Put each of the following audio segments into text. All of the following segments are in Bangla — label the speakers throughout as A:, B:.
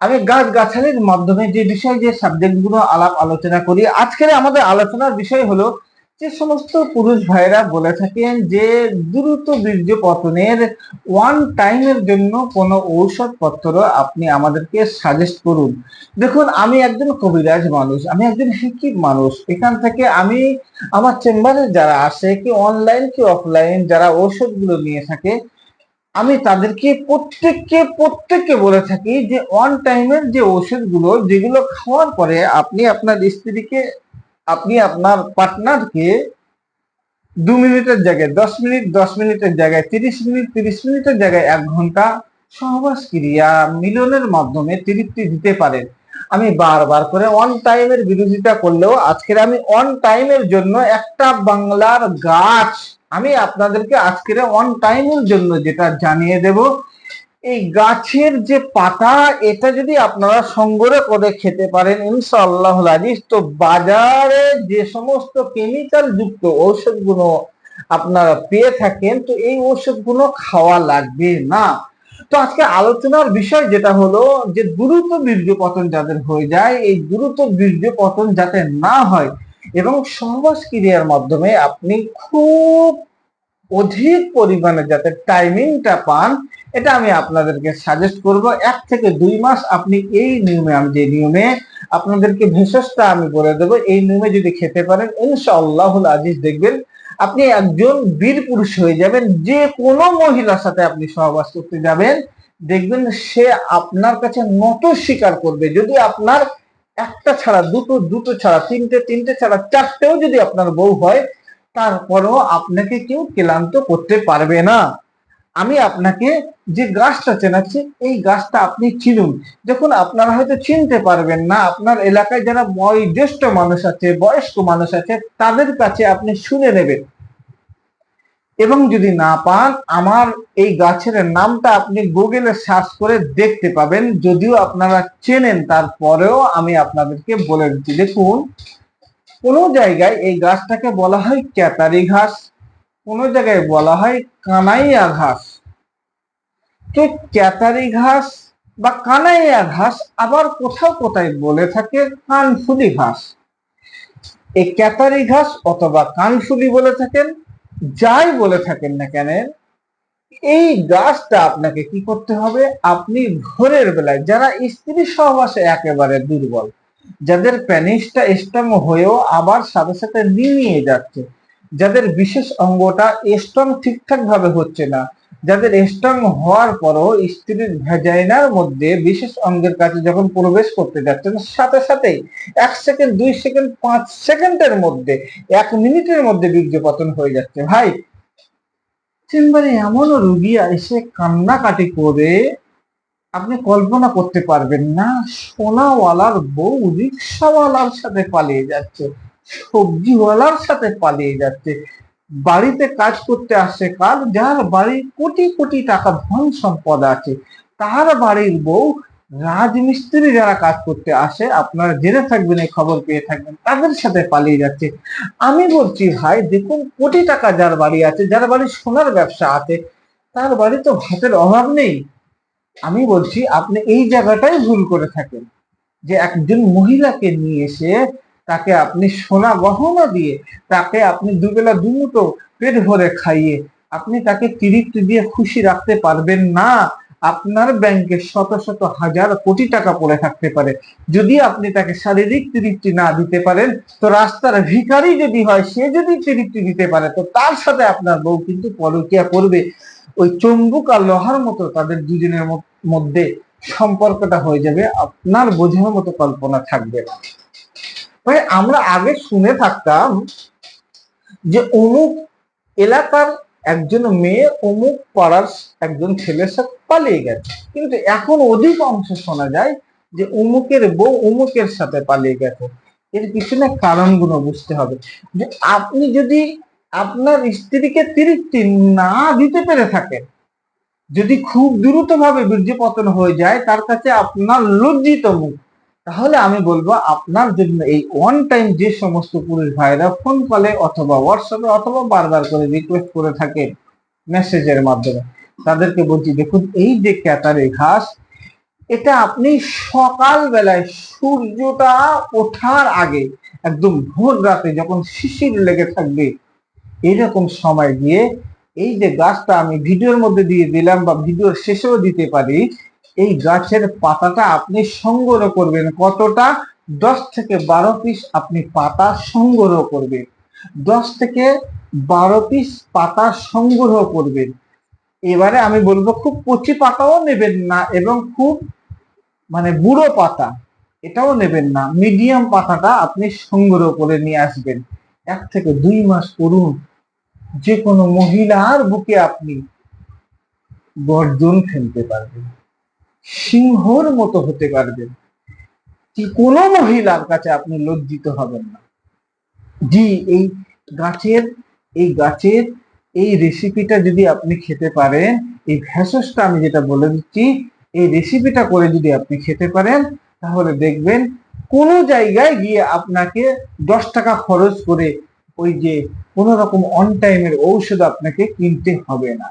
A: আমি গাছ গাছালির মাধ্যমে যে বিষয় যে সাবজেক্টগুলো আলাপ আলোচনা করি, আজকের আমাদের আলোচনার বিষয় হলো যে সমস্ত পুরুষ ভাইরা বলে থাকেন যে দ্রুত বীর্য পতনের ওয়ান টাইমের জন্য কোনো ঔষধ পত্র আপনি আমাদেরকে সাজেস্ট করুন। দেখুন, আমি একজন কবিরাজ মানুষ, আমি একজন শিক্ষিত মানুষ। এখান থেকে আমি আমার চেম্বারে যারা আসে, কি অনলাইন কি অফলাইন যারা ঔষধগুলো নিয়ে থাকে আমি তাদেরকে প্রত্যেককে প্রত্যেককে বলে থাকি যে অন টাইমের যে ওষুধগুলো যেগুলো খাওয়ার পরে আপনি আপনার স্ত্রীকে, আপনি আপনার পার্টনারকে দু মিনিটের জায়গায়, দশ মিনিট, দশ মিনিটের জায়গায়, তিরিশ মিনিট, তিরিশ মিনিটের জায়গায় এক ঘণ্টা সহবাস ক্রিয়া মিলনের মাধ্যমে তৃপ্তি দিতে পারেন। আমি বারবার করে অন টাইমের বিরোধিতা করলেও আজকের আমি অন টাইমের জন্য একটা বাংলার গাছ আমি আপনাদেরকে আজকের অন টাইমের জন্য যেটা জানিয়ে দেব, এই গাছের যে পাতা, এটা যদি আপনারা সংগ্রহ করে খেতে পারেন, ইনশাআল্লাহ আজিজ তো বাজারে যে সমস্ত কেমিক্যাল যুক্ত ঔষধগুলো আপনারা পেয়ে থাকেন, তো এই ঔষধগুলো খাওয়া লাগবে না। তো আজকে আলোচনার বিষয় যেটা হলো, যে দ্রুত বীর্য পতন যাদের হয়ে যায়, এই দ্রুত বীর্য পতন যাতে না হয় এবং সহবাস ক্রিয়ার মাধ্যমে আপনি খুব অধিক পরিমাণে যাতে টাইমিংটা পান, এটা আমি আপনাদেরকে সাজেস্ট করব। এক থেকে দুই মাস আপনি এই নিয়মে, আমি যে নিয়মে আপনাদেরকে ভেষজটা আমি বলে দেবো, এই নিয়মে যদি খেতে পারেন, ইনশাআল্লাহুল আজিজ দেখবেন আপনি একজন বীর পুরুষ হয়ে যাবেন, যে কোনো মহিলার সাথে আপনি সহবাস করতে যাবেন, দেখবেন সে আপনার কাছে নত স্বীকার করবে। যদি আপনার একটা ছাড়া দুটো দুটো ছাড়া তিনটে তিনটে ছাড়া চারটেও যদি আপনার বউ হয়, তারপরেও আপনাকে কেউ ক্লান্ত করতে পারবে না। আমি আপনাকে যে গাছটা চেনাচ্ছি, এই গাছটা আপনি চিনুন। দেখুন, আপনারা হয়তো চিনতে পারবেন না, আপনার এলাকায় যারা বয়োজ্যেষ্ঠ মানুষ আছে, বয়স্ক মানুষ আছে, তাদের কাছে আপনি শুনে নেবেন। এবং যদি না পান, আমার এই গাছের নামটা আপনি গুগলে সার্চ করে দেখতে পাবেন। যদিও আপনারা চেনেন, তারপরেও আমি আপনাদেরকে বলে দিচ্ছি। দেখুন, কোনো জায়গায় এই গাছটাকে বলা হয় ক্যাতারি ঘাস, কোনো জায়গায় বলা হয় কানাইয়া ঘাস। তো ক্যাতারি ঘাস বা কানাইয়া ঘাস আবার কোথাও কোথায় বলে থাকে? কানফুলি ঘাস। এই ক্যাতারি ঘাস অথবা কানফুলি বলে থাকেন যাই বলে থাকেন না কেন, এই গাছটা আপনাকে কি করতে হবে? আপনি ভোরের বেলায়, যারা স্ত্রী সহবাসে একেবারে দুর্বল, যাদের প্যানিসটা স্ট্রং হয়েও আবার সাথে সাথে নিয়ে যাচ্ছে, যাদের বিশেষ অঙ্গটা স্ট্রং ঠিকঠাক ভাবে হচ্ছে না যাদের স্ট্রং হওয়ার পরও স্ত্রীর ভেজাইনার মধ্যে বিশেষ অঙ্গের কাছে যখন প্রবেশ করতে যাচ্ছেন, সাথে সাথেই এক সেকেন্ড দুই সেকেন্ড পাঁচ সেকেন্ডের মধ্যে, এক মিনিটের মধ্যে বীর্যপতন হয়ে যাচ্ছে। ভাই, চেম্বারে এমনও রুগী এসে কান্নাকাটি করে, আপনি কল্পনা করতে পারবেন না, সোনাওয়ালার বউ রিক্সাওয়ালার সাথে পালিয়ে যাচ্ছে, সবজিওয়ালার সাথে পালিয়ে যাচ্ছে। বাড়িতে কাজ করতে আসছে কার যার বাড়ি কোটি কোটি টাকা ধন সম্পদ আছে, তার বাড়ির বউ রাজমিস্ত্রি যারা কাজ করতে আসে, আপনারা জেনে থাকবেন, এই খবর পেয়ে থাকবেন, তাদের সাথে পালিয়ে যাচ্ছে। আমি বলছি, ভাই, দেখুন, কোটি টাকা যার বাড়ি আছে, যার বাড়ি সোনার ব্যবসা আছে, তার বাড়ি তো ভাতের অভাব নেই। আমি বলছি, আপনি এই জায়গাটাই ভুল করে থাকেন, যে একজন মহিলাকে নিয়ে এসে তাকে আপনি সোনা গহনা দিয়ে তাকে আপনি দুবেলা দুমুটো পেট ভরে খাইয়ে আপনি তাকে তৃপ্তি দিয়ে খুশি রাখতে পারবেন না। আপনার ব্যাংকে শত শত হাজার কোটি টাকা পড়ে থাকতে পারে। যদি আপনি তাকে শারীরিক তৃপ্তি না দিতে পারেন, তো রাস্তার ভিখারি যদি হয়, সে যদি তৃপ্তি দিতে পারে, তো তার সাথে আপনার বউ কিন্তু পরকিয়া করবে। ওই চম্বুক আর লোহার মতো তাদের দুজনের মধ্যে সম্পর্কটা হয়ে যাবে। আপনার বোঝার মতো কল্পনা থাকবে না। ভাই আমরা আগে শুনে থাকতাম যে অমুক এলাকার একজন মেয়ে অমুক পাড়ার একজন ছেলের সাথে পালিয়ে গেছে। কিন্তু এখন অধিক অংশ শোনা যায় যে অমুকের বউ অমুকের সাথে পালিয়ে গেছে। এর পিছনে কারণগুলো বুঝতে হবে। যে আপনি যদি আপনার স্ত্রীকে তৃপ্তি না দিতে পেরে থাকেন, যদি খুব দ্রুত ভাবে বীর্যপতন হয়ে যায়, তার কাছে আপনার লজ্জিত মুখ। তাহলে আমি বলব আপনার জন্য এই ওয়ান টাইম যে সমস্ত পুরুষ ভাইরা ফোন কলে অথবা হোয়াটসঅ্যাপে অথবা বারবার করে রিকোয়েস্ট করে থাকে মেসেজের মাধ্যমে, তাদেরকে বলছি, দেখুন, এই যে ক্যাটারে ঘাস, এটা আপনি সকাল বেলায় সূর্যটা ওঠার আগে, একদম ভোর রাতে যখন শিশির লেগে থাকবে, এরকম সময় দিয়ে এই যে গাছটা আমি ভিডিওর মধ্যে দিয়ে দিলাম বা ভিডিওর শেষেও দিতে পারি এই গাছের পাতাটা আপনি সংগ্রহ করবেন। কতটা? দশ থেকে বারো পিস আপনি পাতা সংগ্রহ করবেন। দশ থেকে বারো পিস পাতা সংগ্রহ করবেন। এবারে আমি বলব, খুব কচি পাতাও নেবেন না এবং খুব মানে বুড়ো পাতা, এটাও নেবেন না। মিডিয়াম পাতাটা আপনি সংগ্রহ করে নিয়ে আসবেন। এক থেকে দুই মাস করুন। যে কোনো মহিলার বুকে আপনি গর্জন ফেলতে পারবেন। সিংহর মতো হতে পারবেন। কোনো মহিলার কাছে আপনি লজ্জিত হবেন না। জি, এই গাছের এই গাছের, এই রেসিপিটা যদি আপনি খেতে পারেন, এই ভেষজটা আমি যেটা বলে দিচ্ছি, এই রেসিপিটা করে যদি আপনি খেতে পারেন, তাহলে দেখবেন কোনো জায়গায় গিয়ে আপনাকে দশ টাকা খরচ করে ওই যে কোনো রকম অন টাইমের ঔষধ আপনাকে কিনতে হবে না।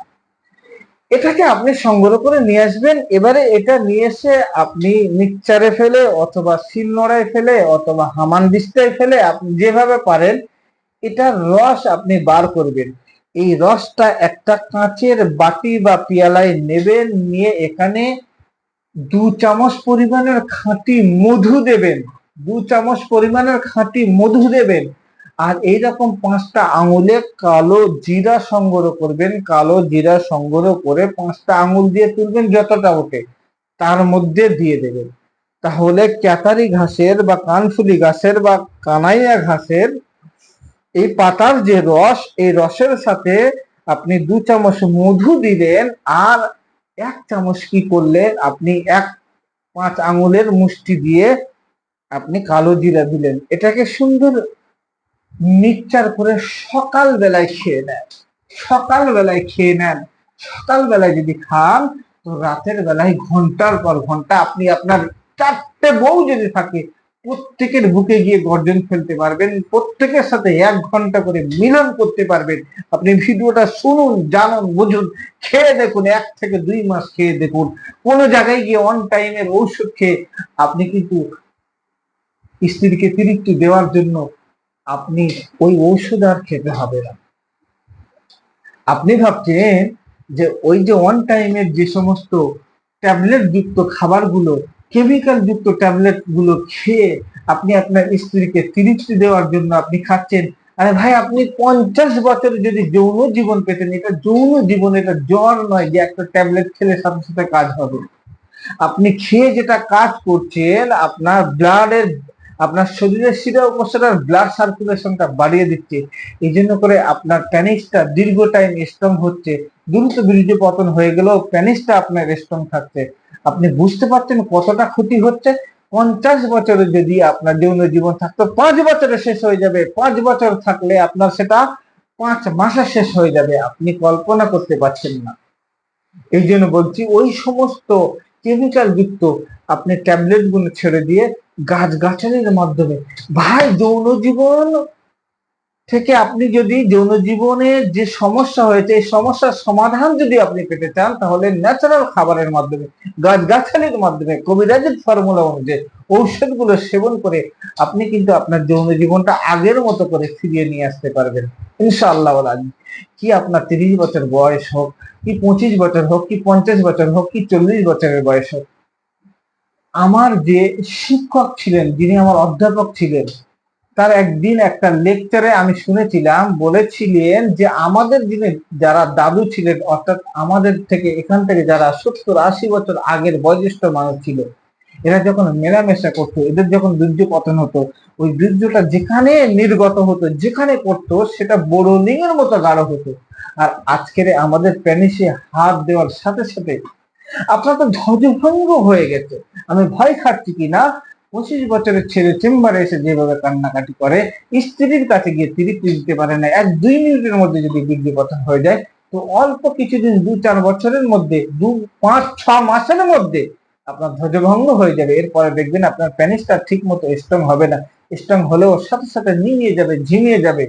A: এটাকে আপনি সংগ্রহ করে নিয়ে আসবেন। এবারে এটা নিয়ে এসে আপনি মিক্সচারে ফেলে অথবা শিলনোড়ায় ফেলে অথবা হামান দিস্তায় ফেলে আপনি যেভাবে পারেন, এটার রস আপনি বার করবেন। এই রসটা একটা কাঁচের বাটি বা পিয়ালায় নেবেন, নিয়ে এখানে দু চামচ পরিমাণের খাঁটি মধু দেবেন। দু চামচ পরিমাণের খাঁটি মধু দেবেন। আর এইরকম পাঁচটা আঙুলে কালো জিরা সংগ্রহ করবেন, কালো জিরা সংগ্রহ করে পাঁচটা আঙুল দিয়ে তুলবেন যতটা ওঠে, তার মধ্যে দিয়ে দেবেন। তাহলে ক্যাতারি ঘাসের বা কানফুলি ঘাসের বা কানাইয়া ঘাসের এই পাতার যে রস, এই রসের সাথে আপনি দু চামচ মধু দিলেন আর এক চামচ কি করলেন, আপনি এক পাঁচ আঙুলের মুষ্টি দিয়ে আপনি কালো জিরা দিলেন। এটাকে সুন্দর মিক্সচার করে সকাল বেলায় খেয়ে নেন। সকাল বেলায় খেয়ে নেন। সকাল বেলায় যদি খান, তো রাতের বেলায় ঘণ্টার পর ঘণ্টা আপনি আপনার চারটে বউ যদি থাকে, প্রত্যেকের বুকে গিয়ে গর্জন ফেলতে পারবেন, প্রত্যেকের সাথে এক ঘণ্টা করে মিলন করতে পারবেন। আপনি ভিডিওটা শুনুন, জানুন, বুঝুন, খেয়ে দেখুন, এক থেকে দুই মাস খেয়ে দেখুন। কোনো জায়গায় গিয়ে অন টাইমের ঔষধ খেয়ে আপনি কিন্তু স্ত্রীকে তৃপ্তি দেওয়ার জন্য আপনি ওই ঔষধ আর খেতে হবে না। আপনি ভাবছেন যে ওই যে ওয়ান টাইমের যে সমস্ত ট্যাবলেট যুক্ত খাবারগুলো কেমিক্যাল যুক্ত ট্যাবলেটগুলো খেয়ে আপনি আপনার স্ত্রীকে তৃপ্তি দেওয়ার জন্য আপনি খাচ্ছেন, আরে ভাই আপনি পঞ্চাশ বছর যদি যৌন জীবন পেতেন, এটা যৌন জীবন, এটা জ্বর নয় যে একটা ট্যাবলেট খেলে সাথে সাথে কাজ হবে। আপনি খেয়ে যেটা কাজ করছেন, আপনার ব্লাডের আপনার শরীরের শিরা উপশিরার ব্লাড সার্কুলেশনটা বাড়িয়ে দিচ্ছে। এই জন্য করে আপনার প্যানিসটা দীর্ঘ টাইম স্ট্রং হচ্ছে। দ্রুত বীর্য পতন হয়ে গেলেও প্যানিসটা আপনার স্ট্রং থাকছে। আপনি বুঝতে পারছেন কতটা ক্ষতি হচ্ছে? পঞ্চাশ বছরে যদি আপনার যৌন জীবন থাকতো, পাঁচ বছরে শেষ হয়ে যাবে। পাঁচ বছর থাকলে আপনার সেটা পাঁচ মাসে শেষ হয়ে যাবে। আপনি কল্পনা করতে পারছেন না। এই জন্য বলছি, ওই সমস্ত কেমিক্যাল যুক্ত আপনি ট্যাবলেটগুলো ছেড়ে দিয়ে গাছ গাছালির মাধ্যমে। ভাই, যৌন জীবন থেকে আপনি যদি যৌন জীবনে যে সমস্যা হয়েছে, এই সমস্যার সমাধান যদি আপনি পেতে চান, তাহলে ন্যাচারাল খাবারের মাধ্যমে গাছ গাছালির মাধ্যমে, কবিরাজের ফর্মুলা অনুযায়ী ঔষধগুলো সেবন করে আপনি কিন্তু আপনার যৌন জীবনটা আগের মতো করে ফিরিয়ে নিয়ে আসতে পারবেন। ইনশাআল্লাহ আলী কি আপনার তিরিশ বছর বয়স হোক, কি পঁচিশ বছর হোক, কি পঞ্চাশ বছর হোক, কি চল্লিশ বছরের বয়স হোক আমার যে শিক্ষক ছিলেন, যিনি আমার অধ্যাপক ছিলেন, তার একদিন একটা লেকচারে আমি শুনেছিলাম, বলেছিলেন যে আমাদের দিনে যারা দাদু ছিলেন, অর্থাৎ আমাদের থেকে এখান থেকে যারা সত্তর আশি বছর আগের বয়োজ্যেষ্ঠ মানুষ ছিল, এরা যখন মেলামেশা করতো, এদের যখন দুর্যোগ পতন হতো, ওই দুর্যোগটা যেখানে নির্গত হতো, যেখানে করতো, সেটা বোরলিং এর মতো গাঢ় হতো। আর আজকের আমাদের প্যানিসে হাত দেওয়ার সাথে সাথে আপনার তো ধ্বজভঙ্গ হয়ে গেছে। আমি ভয় খাচ্ছি কিনা পঁচিশ বছরের ছেলে চেম্বারে এসে যেভাবে কান্নাকাটি করে, স্ত্রীর কাছে গিয়ে তৃপ্তি দিতে পারে না, এক দুই মিনিটের মধ্যে যদি বীর্য পতন হয়ে যায়, তো অল্প কিছুদিন, দু চার বছরের মধ্যে, দু পাঁচ ছ মাসের মধ্যে আপনার ধ্বজভঙ্গ হয়ে যাবে। এরপরে দেখবেন আপনার প্যানিসটা ঠিক মতো স্ট্রং হবে না। স্ট্রং হলেও সাথে সাথে নিয়ে যাবে, ঝিমিয়ে যাবে।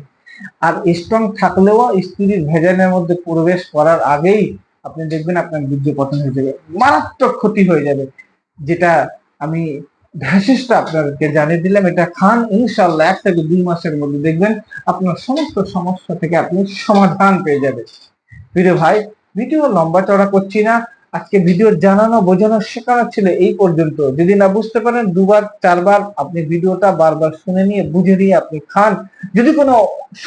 A: আর স্ট্রং থাকলেও স্ত্রীর ভেজানের মধ্যে প্রবেশ করার আগেই আপনি দেখবেন আপনার বীর্য পতন হয়ে যাবে। মারাত্মক ক্ষতি হয়ে যাবে। যেটা আমি ভেষজটা আপনাদেরকে জানিয়ে দিলাম, এটা খান ইনশাল্লাহ এক থেকে দুই মাসের মধ্যে দেখবেন আপনার সমস্ত সমস্যা থেকে আপনি সমাধান পেয়ে যাবেন প্রিয় ভাই, ভিডিও লম্বা চড়া করছি না। আজকে ভিডিও জানানো, বোঝানো, শেখানো ছিল এই পর্যন্ত। যদি না বুঝতে পারেন, দুবার, চারবার আপনি ভিডিওটা বারবার শুনে নিয়ে, বুঝে নিয়ে আপনি খান। যদি কোনো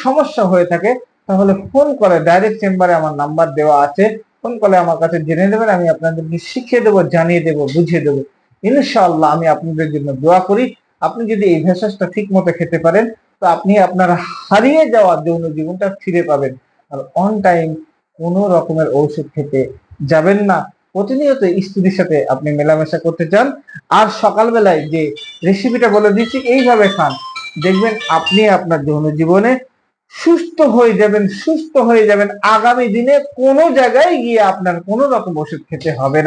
A: সমস্যা হয়ে থাকে, তাহলে ফোন করে ডাইরেক্ট চেম্বারে আমার নাম্বার দেওয়া আছে। ফোন করে আমার কাছে জেনে নেবেন, আমি আপনাদেরকে শিখিয়ে দেবো, জানিয়ে দেবো, বুঝিয়ে দেবো। ইনশাআল্লাহ আমি আপনাদের জন্য দোয়া করি। আপনি যদি এই ভেষজটা ঠিক মতো খেতে পারেন, তো আপনি আপনার হারিয়ে যাওয়া যৌন জীবনটা ফিরে পাবেন। আর অন টাইম কোনো রকমের ঔষধ খেতে যাবেন না। প্রতিনিয়ত স্ত্রীর সাথে আপনি মেলামেশা করতে চান। আর সকালবেলায় যে রেসিপিটা বলে দিচ্ছি এইভাবে খান। দেখবেন আপনি আপনার যৌন জীবনে সুস্থ হয়ে যাবেন, সুস্থ হয়ে যাবেন। আগামী দিনে কোনো জায়গায় গিয়ে আপনার কোনো রকম ওষুধ খেতে হবে না।